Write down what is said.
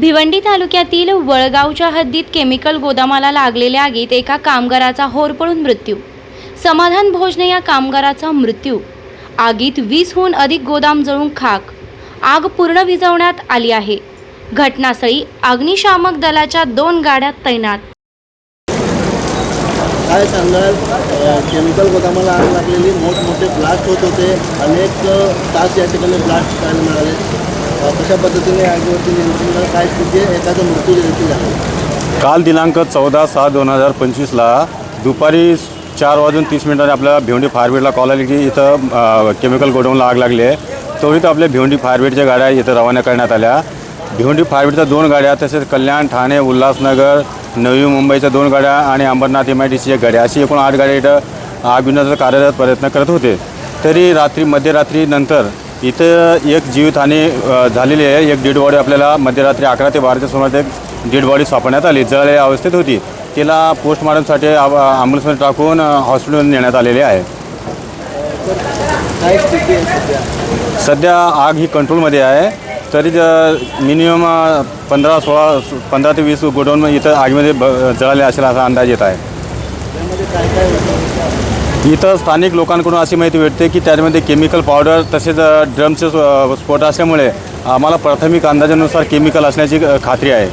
भिवंडी तालुक्यातील वळगावच्या हद्दीत केमिकल गोदामाला लागलेल्या आगीत एका कामगाराचा होरपळून मृत्यू. समाधान भोजने या कामगाराचा मृत्यू. आगीत वीसहून अधिक गोदाम जळून खाक. आग पूर्ण विझवण्यात आली आहे. घटनास्थळी अग्निशामक दलाच्या दोन गाड्या तैनात. काय सांगाल? केमिकल गोदामाला आग लागलेली मोठमोठे ब्लास्ट होत होते. अनेक तास या ठिकाणी ब्लास्ट मिळाले. कशा पद्धतीने आगीवरती नियंत्रण काय स्थिती आहे? एखादा मृत्यू देखील झाला. काल दिनांक चौदा सहा दोन हजार पंचवीसला दुपारी चार वाजून तीस मिनिटांनी आपल्या भिवंडी फायरब्रिडला कॉल आली की इथं केमिकल गोडाऊनला आग लागली आहे. तोही तर आपल्या भिवंडी फायरब्रिडच्या गाड्या इथं रवाना करण्यात आल्या. भिवंडी फायरब्रिडच्या दोन गाड्या तसेच कल्याण ठाणे उल्हासनगर नवी मुंबईच्या दोन गाड्या आणि Ambarnath M I D C एक गाड्या अशी एकूण आठ गाड्या इथं आग विण्याचा कार्यरत प्रयत्न करत होते. तरी रात्री मध्यरात्रीनंतर इथं एक जीवितहानी झालेली आहे. एक डेड बॉडी आपल्याला मध्यरात्री अकरा ते बाराच्या सुमारात एक डेड बॉडी सापडण्यात आली. जळलेल्या अवस्थेत होती. तिला पोस्टमॉर्टमसाठी ॲम्ब्युलन्समध्ये टाकून हॉस्पिटलमध्ये नेण्यात आलेले आहे. सध्या सध्या आग ही कंट्रोलमध्ये आहे. तरी मिनिमम पंधरा सोळा पंधरा ते वीस गोडाऊन इथं आगीमध्ये ब जळाले असेल असा अंदाज येत आहे. इथं स्थानिक लोकांकडून अशी माहिती भेटते की त्यामध्ये केमिकल पावडर तसेच ड्रमचे स्फोट असल्यामुळे आम्हाला प्राथमिक अंदाजानुसार केमिकल असण्याची खात्री आहे.